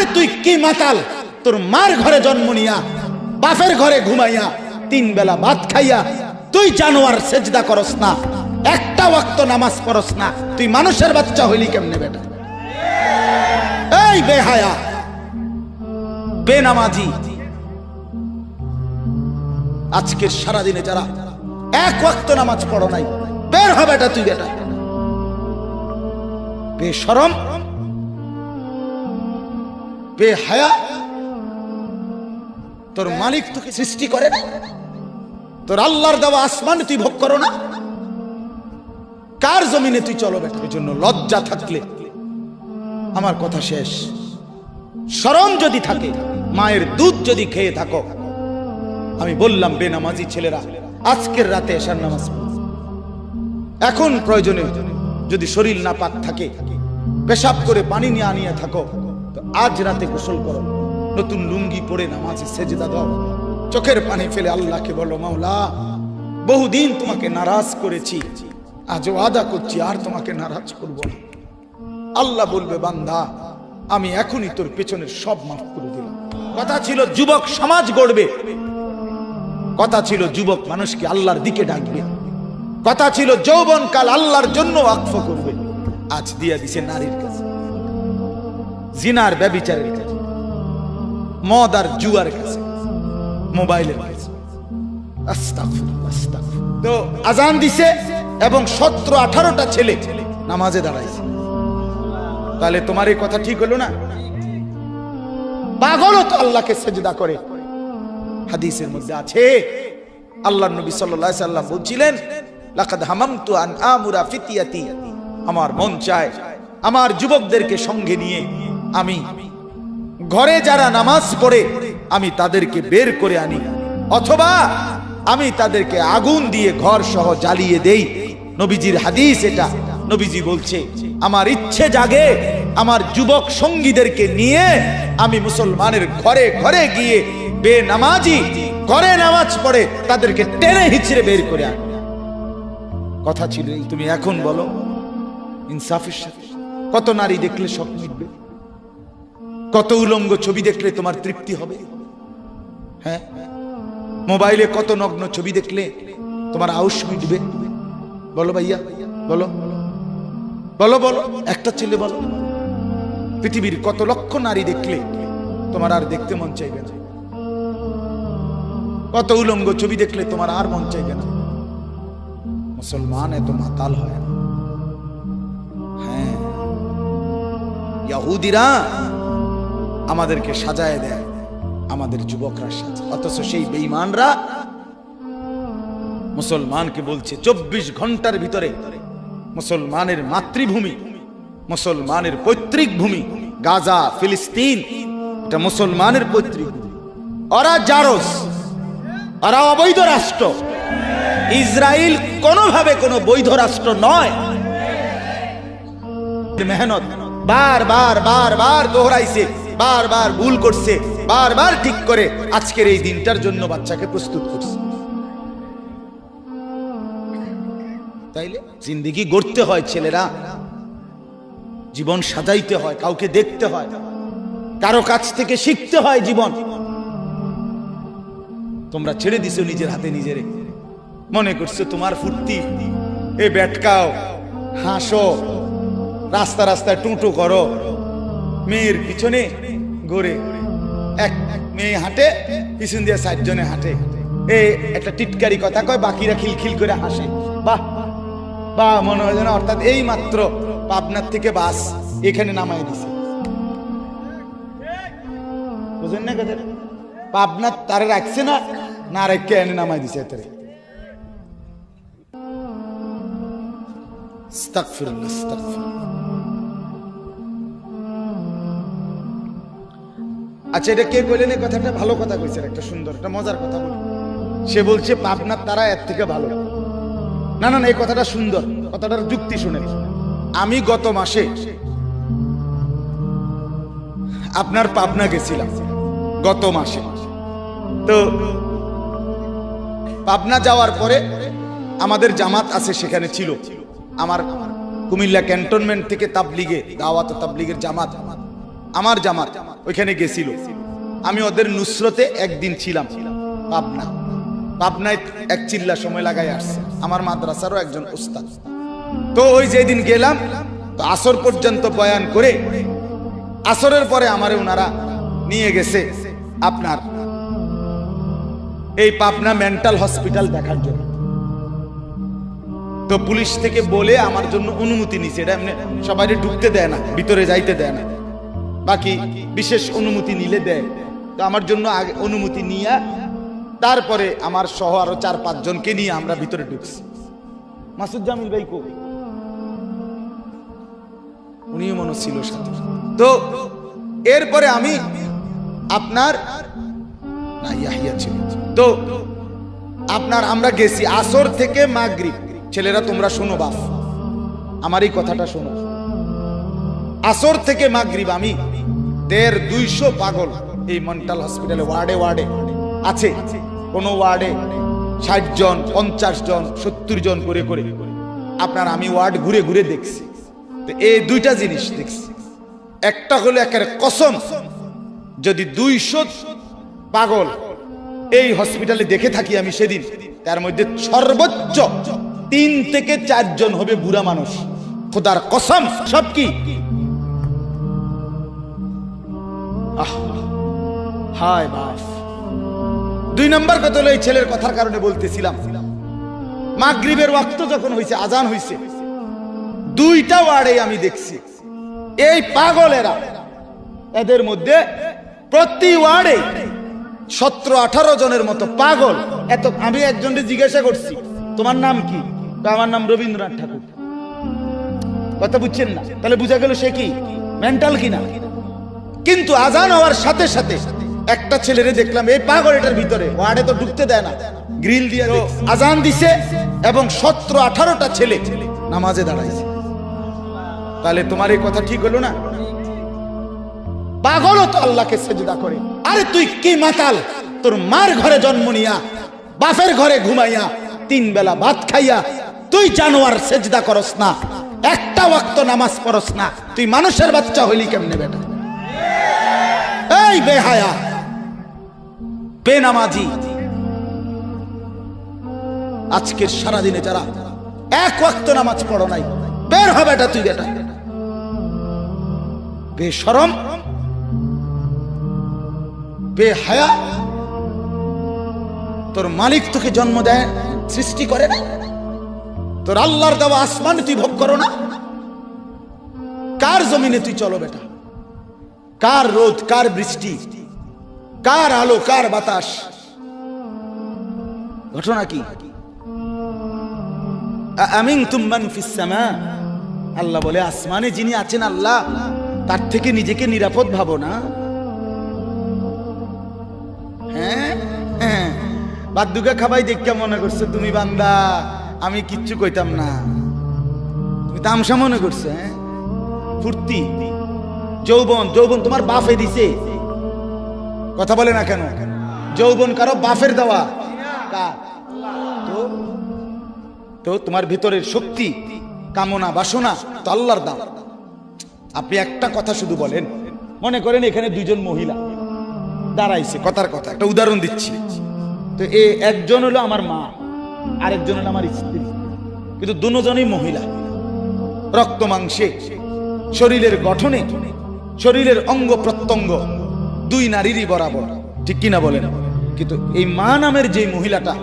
আরে তুই কি মাতাল? তোর মার ঘরে জন্ম নিয়া, বাপের ঘরে ঘুমাইয়া, তিন বেলা ভাত খাইয়া, তুই জানোয়ার সেজদা করস না, একটা ওয়াক্ত নামাজ পড়স না, তুই মানুষের বাচ্চা হইলি কেমনে বেটা? এই বেহায়া, বেনামাজি। আজকের সারাদিনে যারা এক ওয়াক্ত নামাজ পড়ো নাই, বের হবে এটা তুই বেটা। বেশরম বেহায়া। তোর মালিক তোকে সৃষ্টি করে না? তোর আল্লাহর দেওয়া আসমান তুই ভোগ করো না? কার জমিনে তুই চলো বেটা? জন্য লজ্জা থাকলে আমার কথা শেষ। শরম যদি থাকে, মায়ের দুধ যদি খেয়ে থাকো, আমি বললাম, বেনামাজি ছেলেরা, আজকের রাতে এসার নামাজ এখন প্রয়োজনে যদি শরীর না পাক থাকে, পেশাব করে পানি নিয়ে আনিয়ে থাকো। আজ রাতে গোসল করো। নতুন লুঙ্গি পরে নামাজে সেজদা দাও। চোখের পানি ফেলে আল্লাহকে বলো, মাওলা, বহুদিন তোমাকে নারাজ করেছি। আজও আদা করছি, আর তোমাকে নারাজ করব না। আল্লাহ বলবে, বান্দা, আমি এখনই তোর পেছনের সব মাফ করে দিলাম। কথা ছিল, যুবক সমাজ গড়বে। কথা ছিল, যুবক মানুষকে আল্লাহর দিকে ডাকবে। কথা ছিল যৌবন কাল আল্লাহর জন্য আক্ষ করবে। আজ দিয়া দিছে নারীর কাছে। জিনার ব্যবিচারের কাছে, মদ আর জুয়ার কাছে, মোবাইলের কাছে। তো আজান দিছে এবং সতেরো, আঠারোটা ছেলে নামাজে দাঁড়াইছে। তাহলে তোমার এই কথা ঠিক হলো না? পাগলও তো আল্লাহকে সেজদা করে। হাদিসের মধ্যে আছে আল্লাহ নবী সাল্লাল্লাহু আলাইহি সাল্লাম বলছিলেন, লাকাদ হামামতু আন আমুরা ফিতিয়াতি। আমার মন চায়, আমার যুবকদেরকে সঙ্গে নিয়ে আমি। ঘরে যারা নামাজ পড়ে, আমি তাদেরকে বের করে আনি। অথবা আমি তাদেরকে আগুন দিয়ে ঘর সহ জ্বালিয়ে দেই। নবীজির হাদিস এটা। নবীজি বলছে, আমার ইচ্ছে জাগে আমার যুবক সঙ্গীদেরকে নিয়ে আমি মুসলমানের ঘরে ঘরে গিয়ে বেনামাজি, ঘরে নামাজ পড়ে তাদেরকে টেনে হিচড়ে বের করে আনি। কথা ছিল, তুমি এখন বলো, ইনসাফের সাথে কত নারী দেখলে সব মিটবে? কত উলঙ্গ ছবি দেখলে তোমার তৃপ্তি হবে? হ্যাঁ? মোবাইলে কত নগ্ন ছবি দেখলে তোমার আউস মিটবে? বলো ভাইয়া, বলো। বলো বলো। একটা ছেলে বলো। পৃথিবীর কত লক্ষ নারী দেখলে তোমার আর দেখতে মন চাইবে না। কত উলঙ্গ ছবি দেখলে তোমার আর মন চাইবে না। মুসলমান এত মাতাল হয় না। হ্যাঁ। ইয়াহুদিরা আমাদেরকে সাজায় দেয়, আমাদের যুবকরা সাজে অথচ সেই বেঈমানরা মুসলমানকে বলছে, চব্বিশ ঘণ্টার ভিতরে মুসলমানের মাতৃভূমি, মুসলমানের পৈতৃক ভূমি, গাজা, ফিলিস্তিন, এটা মুসলমানের পৈতৃক ভূমি। ওরা জারস ওরা অবৈধ রাষ্ট্র। ইসরায়েল কোনোভাবে কোনো বৈধ রাষ্ট্র নয়। মেহনত বার বার বার বার দোহরাইছে। বার বার ভুল করছে বার বার ঠিক করে, আজকের এই দিনটার জন্য বাচ্চাকে প্রস্তুত করছে। তাইলে জিন্দিগি গড়তে হয় ছেলেরা, জীবন সাজাইতে হয়, কাউকে দেখতে হয়, কারও কাছ থেকে শিখতে হয় জীবন। তোমরা ছেড়ে দিছো নিজের হাতে নিজেরে। মনে করছ তোমার ফুর্তি, এ ব্যাটকাও হাসো, রাস্তা রাস্তায় টুঁটো করো, মেয়ের পিছনে ঘুরে। এক মেয়ে হাঁটে পিছন দিয়ে চারজনে হাঁটে। এ একটা টিটকারি কথা কয় বাকিরা খিলখিল করে হাসে। বাহ বা মনে হয় যেন অর্থাৎ এই মাত্র পাবনার থেকে বাস এখানে নামাই দিছে। বুঝেন না কথা পাবনার তারে রাখছে না না রেখে এনে নামাই দিছে এতে আস্তাগফিরুল্লাহ, আস্তাগফিরুল্লাহ। আচ্ছা এটা কে কইলেন? এই কথাটা ভালো কথা কইছেন, একটা সুন্দর, একটা মজার কথা বলি সে বলছে পাবনার তারা এর থেকে ভালো। না না না, এই কথাটা সুন্দর, কথাটার যুক্তি শুনে আমি গত মাসে আপনার পাবনা গেছিলাম, গত মাসে। তো পাবনা যাওয়ার পরে আমাদের জামাত আছে সেখানে ছিল। আমার কুমিল্লা ক্যান্টনমেন্ট থেকে তাবলিগে, দাওয়াত তাবলিগের জামাত। আমার জামাত ওইখানে গেছিল। আমি ওদের নুসরতে একদিন ছিলাম। পাবনা। পাবনায় এক চিল্লা সময় লাগাই আসছে। আমার মাদ্রাসারও একজন উস্তাদ তো ওই যেদিন গেলাম, তো আসর পর্যন্ত বয়ান করে আসরের পরে আমারে ওনারা নিয়ে গেছে আপনার এই পাবনা মেন্টাল হসপিটাল দেখার জন্য। তো পুলিশ থেকে বলে আমার জন্য অনুমতি নিছে এটা এমনি সবাই ঢুকতে দেয় না, ভিতরে যাইতে দেয় না। বাকি বিশেষ অনুমতি নিলে দেয়। তো আমার জন্য আগে অনুমতি নিয়ে, তারপরে আমার সহ আরও চার, পাঁচ জনকে নিয়ে আমরা ভিতরে ঢুকছি। মাসুদ জামিল ভাই কবি উনিও মনে ছিল সাথে। তো এরপরে আমি আপনার তো আপনার আমরা গেছি আসর থেকে মাগরিব। ছেলেরা, তোমরা শোনো বাপ। আমার এই কথাটা শোনো। আসর থেকে মাগরিব আমি দেড় দুইশো পাগল এই মেন্টাল হসপিটালে ওয়ার্ডে ওয়ার্ডে আছে। কোন ওয়ার্ডে ষাট জন, পঞ্চাশ জন, সত্তর জন করে করে। আপনার আমি ওয়ার্ড ঘুরে ঘুরে দেখছি। তো এই দুইটা জিনিস দেখছি। একটা হলো একের কসম, যদি দুইশো পাগল এই হসপিটালে দেখে থাকি আমি সেদিন, তার মধ্যে সর্বোচ্চ তিন থেকে চারজন হবে বুড়া মানুষ। খোদার কসম, সব কি? হায় দুই নম্বর কথা হলো এই ছেলের কথার কারণে বলতেছিলাম। মাগরিবের ওয়াক্ত যখন হয়েছে আজান হয়েছে দুইটা ওয়ার্ডে আমি দেখছি। এই পাগলেরা, এদের মধ্যে প্রতি ওয়ার্ডে সতেরো, আঠারো জনের মতো পাগল। এত, আমি একজনকে জিজ্ঞাসা করছি, তোমার নাম কি? আমার নাম রবীন্দ্রনাথ ঠাকুর। কথা বুঝছেন না? তাহলে বুঝা গেল সে কি? মেন্টাল কিনা? কিন্তু আজান হওয়ার সাথে সাথে একটা ছেলেরে দেখলাম এই পাগল এটার ভিতরে। ওয়ার্ডে তো ঢুকতে দেয় না। গ্রিল দিয়ে আজান দিছে এবং সতেরো আঠারোটা ছেলে নামাজে দাঁড়াইছে। তাহলে তোমার এই কথা ঠিক হলো না? পাগলও তো আল্লাহকে সেজদা করে। আরে তুই কি মাতাল? তোর মার ঘরে জন্ম নিয়া বাপের ঘরে ঘুমাইয়া তিন বেলা ভাত খাইয়া তুই জানোয়ার সেজদা করস না। একটা ওয়াক্ত নামাজ পড়স না। তুই মানুষের বাচ্চা হইলি কেমনে বেটা? এই বেহায়া বেনামাজি আজকের সারাদিনে যারা এক ওয়াক্ত নামাজ পড়ো নাই, বের হবে এটা তুই বেটা। বেশরম বেহায়া তোর মালিক তোকে জন্ম দেয়, সৃষ্টি করে না। তোর আল্লাহর দেওয়া আসমান তুই ভোগ করো না। কার জমিনে তুই চলো বেটা? কার রোদ, কার বৃষ্টি, কার আলো, কার বাতাস? ঘটনা কি? আমিন তুমান ফিসামা আল্লাহ বলে, আসমানে যিনি আছেন আল্লাহ, তার থেকে নিজেকে নিরাপদ ভাবো না। হ্যাঁ? হ্যাঁ। খাবাই দেখে মনে করছ, তুমি বান্দা, আমি কিচ্ছু কইতাম না। তুমি তামসা মনে করছ হ্যাঁ? ফুর্তি। যৌবন যৌবন তোমার বাফে দিছে। কথা বলে না কেন? যৌবন কারও বাফের দেওয়া। তো তোমার ভিতরের শক্তি, কামনা, বাসনা তো দাম আপনি একটা কথা শুধু বলেন। মনে করেন এখানে দুজন মহিলা দাঁড়াইছে, কথার কথা। একটা উদাহরণ দিচ্ছি। তো এ একজন হলো আমার মা, আরেকজন হলো আমার স্ত্রী। কিন্তু দুজনই মহিলা। রক্ত মাংসে, শরীরের গঠনে শরীরের অঙ্গ প্রত্যঙ্গ দুই নারীরই বরাবর। ঠিক কিনা বলেন? কিন্তু এই মা নামের যে মহিলাটা,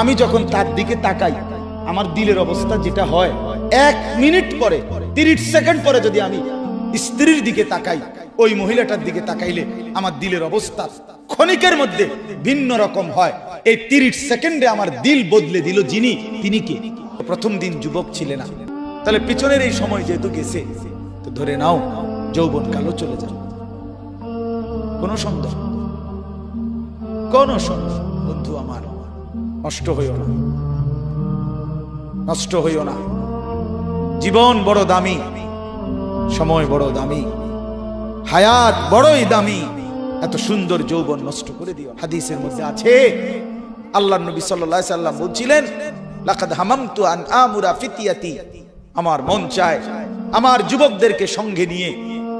আমি যখন তার দিকে তাকাই, আমার দিলের অবস্থা যেটা হয়, এক মিনিট পরে, তিরিশ সেকেন্ড পরে যদি আমি স্ত্রীর দিকে তাকাই, ওই মহিলাটার দিকে তাকাইলে আমার দিলের অবস্থা ক্ষণিকের মধ্যে ভিন্ন রকম হয়। এই তিরিশ সেকেন্ডে আমার দিল বদলে দিল যিনি, তিনি কে? প্রথম দিন যুবক ছিলেন তাহলে পিছনের এই সময় যেহেতু গেছে, তো ধরে নাও যৌবন কালো চলে যাবে। কোনো সন্দেহ কোন সন্দেহ বন্ধু আমার, নষ্ট হইও না। নষ্ট হইও না। জীবন বড় দামি, সময় বড় দামি, হায়াত বড়ই দামি। এত সুন্দর যৌবন নষ্ট করে দিও হাদিসের মধ্যে আছে, আল্লাহ নবী আলাইহি সাল্লাম বলছিলেন, লাকাদ হামামতু আন আমুরা ফিতিয়াতি। আমার মন চায়, আমার যুবকদেরকে সঙ্গে নিয়ে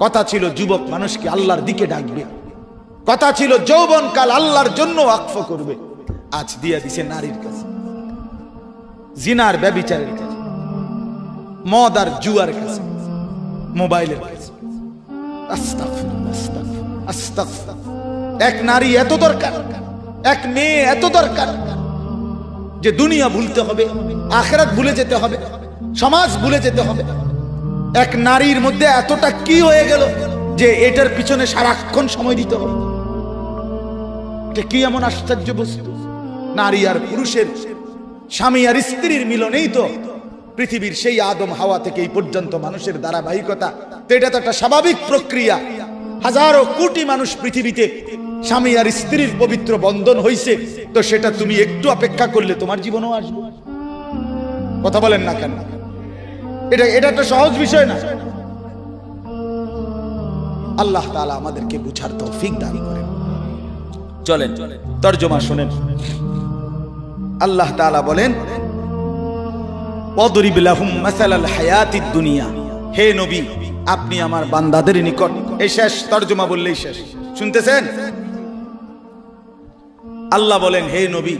কথা ছিল, যুবক মানুষকে আল্লাহর দিকে ডাকবে। কথা ছিল যৌবন কাল আল্লাহর জন্য ওয়াকফ করবে। আজ দিয়া দিছে নারীর কাছে। জিনার ব্যবিচারের কাছে। মদ আর জুয়ার কাছে। মোবাইলের কাছে। এক নারী এত দরকার। এক মেয়ে এত দরকার। যে দুনিয়া ভুলতে হবে, আখেরাত ভুলে যেতে হবে, সমাজ ভুলে যেতে হবে। এক নারীর মধ্যে এতটা কি হয়ে গেল যে এটার পিছনে সারাক্ষণ সময় দিতে হবে? কি এমন আশ্চর্য বস্তু? নারী আর পুরুষের, স্বামী আর স্ত্রীর মিলনেই তো পৃথিবীর সেই আদম হাওয়া থেকে এই পর্যন্ত মানুষের ধারাবাহিকতা। তো এটা তো একটা স্বাভাবিক প্রক্রিয়া। হাজারো কোটি মানুষ পৃথিবীতে স্বামী আর স্ত্রীর পবিত্র বন্ধন হইছে। তো সেটা তুমি একটু অপেক্ষা করলে তোমার জীবনও আসবে। কথা বলেন না কেন? এটা এটা একটা সহজ বিষয় না। আল্লাহ তাআলা আমাদেরকে বুঝার তৌফিক দান করেন। চলেন, তর্জমা শুনেন। আল্লাহ তাআলা বলেন হে নবী, আপনি আমার বান্দাদের নিকট এই শেষ তর্জমা বললেই শেষ। শুনতেছেন? আল্লাহ বলেন, হে নবী,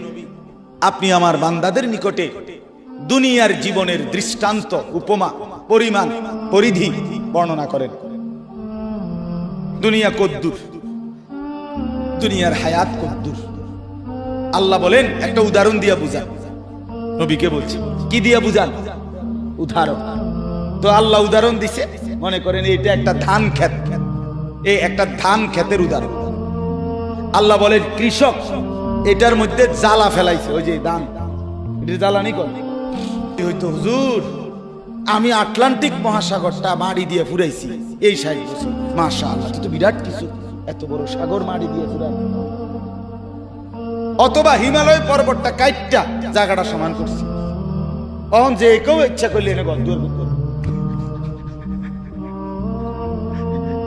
আপনি আমার বান্দাদের নিকটে দুনিয়ার জীবনের দৃষ্টান্ত, উপমা, পরিমাণ, পরিধি বর্ণনা করেন। দুনিয়া কদ্দুর দুনিয়ার হায়াত কদ্দুর আল্লাহ বলেন, একটা উদাহরণ দিয়া বুঝান। নবীকে বলছি, কি দিয়া বুঝান? উদাহরণ। তো আল্লাহ উদাহরণ দিছে, মনে করেন এটা একটা ধান ক্ষেত। এই একটা ধান ক্ষেতের উদাহরণ। আল্লাহ বলেন, কৃষক, এটার মধ্যে জ্বালা ফেলাইছে, ওই যে ধান। এটা জ্বালানি কর। হইতো, হুজুর, আমি আটলান্টিক মহাসাগরটা মাড়ি দিয়ে ফুরাইছি এই ষাট বছর মাশা আল্লাহ তো বিরাট কিছু। এত বড় সাগর মাড়ি দিয়ে ফুরাই অথবা হিমালয় পর্বতটা কাইটটা জায়গাটা সমান করছি। অহন যে কেউ ইচ্ছা করলে এনে গন্ধ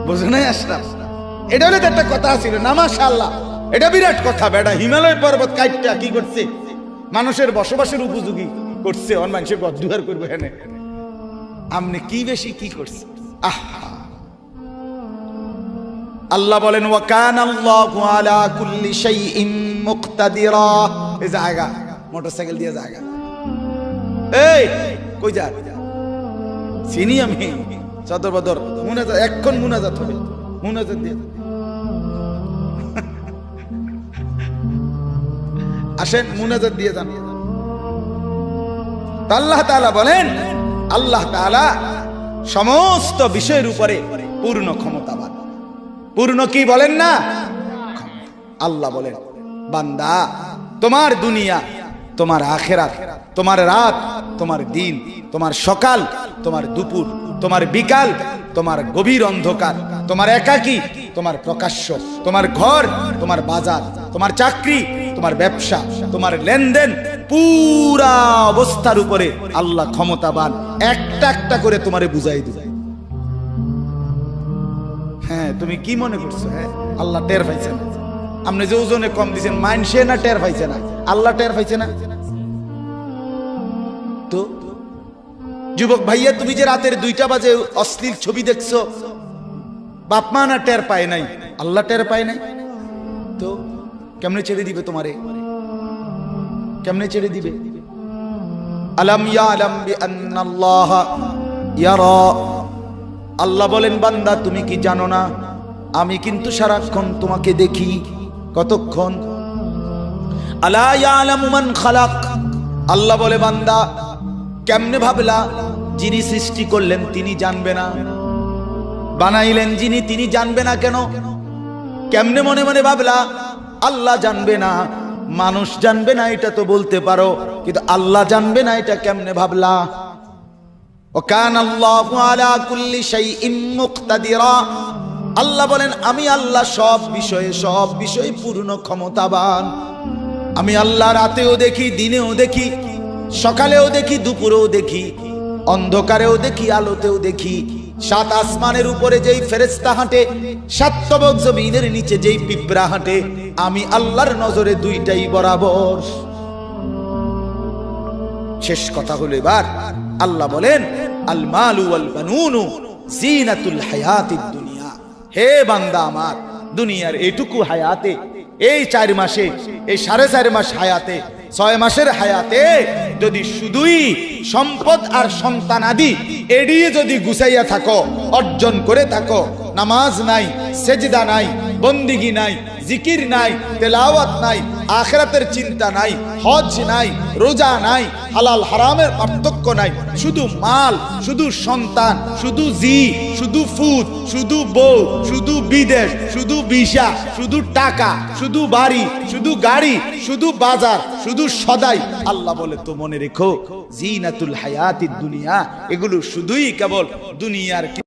বুঝো নাই আসলাম? এটা হলে তো একটা কথা ছিল না, মাশাআল্লাহ। এটা বিরাট কথা, বেটা। হিমালয় পর্বত কাইটটা কি করছে? মানুষের বসবাসের উপযোগী। করছে অন মানুষের গদ্দুহার করবে এনে আপনি কি বেশি কি করছে? আল্লাহ বলেন ওয়াকান আল্লাহু আলা কুল্লি শাইইন মুকতাদিরা। এই জায়গা, মোটরসাইকেল দিয়ে জায়গা। এই, কই যা চিনি আমি। সদর বদর, মুনাজাত, এক্ষণ মুনাজাত হবে। মুনাজাত দিয়ে। আসেন, মুনাজাত দিয়ে তা আল্লাহ তাআলা বলেন, আল্লাহ তাআলা সমস্ত বিষয়ের উপরে পূর্ণ ক্ষমতাবান। পূর্ণ কি বলেন না? আল্লাহ বলেন, বান্দা, তোমার দুনিয়া, তোমার আখেরাত, তোমার রাত, তোমার দিন, তোমার সকাল, তোমার দুপুর, তোমার বিকাল, তোমার গভীর অন্ধকার, তোমার একাকী, তোমার প্রকাশ্য, তোমার ঘর, তোমার বাজার, তোমার চাকরি, তোমার ব্যবসা, তোমার লেনদেন পুরা অবস্থার উপরে আল্লাহ ক্ষমতাবান। একটা একটা করে তোমারে বুঝাই দিবে হ্যাঁ তুমি কি মনে করছ হ্যাঁ? আল্লাহ টের পাইছে না। আপনি যে ওজনে কম দিছেন মাইনসে না টের পাইছে না? আল্লাহ টের পাইছে না? তো? যুবক ভাইয়া, তুমি যে রাতের দুইটা বাজে অশ্লীল ছবি দেখছ বাপমা না টের পায় নাই? আল্লাহ টের পায় নাই? তো? কেমনে ছেড়ে দিবে তোমারে? কেমনে ছেড়ে দিবে? আলাম ইয়ালাম বিআন্নাল্লাহ ইয়ারা। আল্লাহ বলেন, বান্দা, তুমি কি জানো না? আমি কিন্তু সারাক্ষণ তোমাকে দেখি। কতক্ষণ? আলা ইয়ালামু মান খালাক। আল্লাহ বলে, বান্দা, কেমনে ভাবলা, যিনি সৃষ্টি করলেন তিনি জানবে না। বানাইলেন যিনি, তিনি জানবে না কেন? কেমনে মনে মনে ভাবলা, আল্লাহ জানবে না। মানুষ জানবে না, এটা তো বলতে পারো, কিন্তু আল্লাহ জানবে না, এটা কেমনে ভাবলা? আল্লাহ বলেন, আমি আল্লাহ সব বিষয়ে সব বিষয়ে পূর্ণ ক্ষমতাবান। আমি আল্লাহ রাতেও দেখি, দিনেও দেখি, সকালেও দেখি, দুপুরেও দেখি, অন্ধকারেও দেখি, আলোতেও দেখি। সাত আসমানের উপরে যেই ফেরেস্তা হাঁটে, সাত তবক জমিনের নিচে যেই পিঁপড়া হাঁটে আমি আল্লাহর নজরে দুইটাই বরাবর। শেষ কথা হলো এবার, আল্লাহ বলেন আল মালু ওয়াল বানুনু জিনাতুল হায়াতিদ দুনিয়া। হে বান্দা আমার, দুনিয়ার এটুকু হায়াতে, এই চার মাসে, এই সাড়ে চার মাস হায়াতে, ছয় মাসের হায়াতে যদি শুধুই সম্পদ আর সন্তান আদি এড়িয়ে যদি গুছাইয়া থাকো, অর্জন করে থাকো, নামাজ নাই, সেজদা নাই বন্দিগি নাই, জিকির নাই, তেলাওয়াত নাই, আখরাতের চিন্তা নাই, হজ নাই, রোজা নাই, হালাল হারামের পার্থক্য নাই। শুধু মাল, শুধু সন্তান, শুধু জি, শুধু ফুদ, শুধু বউ, শুধু বিদেশ, শুধু ভিসা, শুধু টাকা, শুধু বাড়ি, শুধু গাড়ি, শুধু বাজার, শুধু সদাই। আল্লাহ বলে, তো মনে রেখো, জিনাতুল হায়াতিদ দুনিয়া, এগুলো শুধুই কেবল দুনিয়ার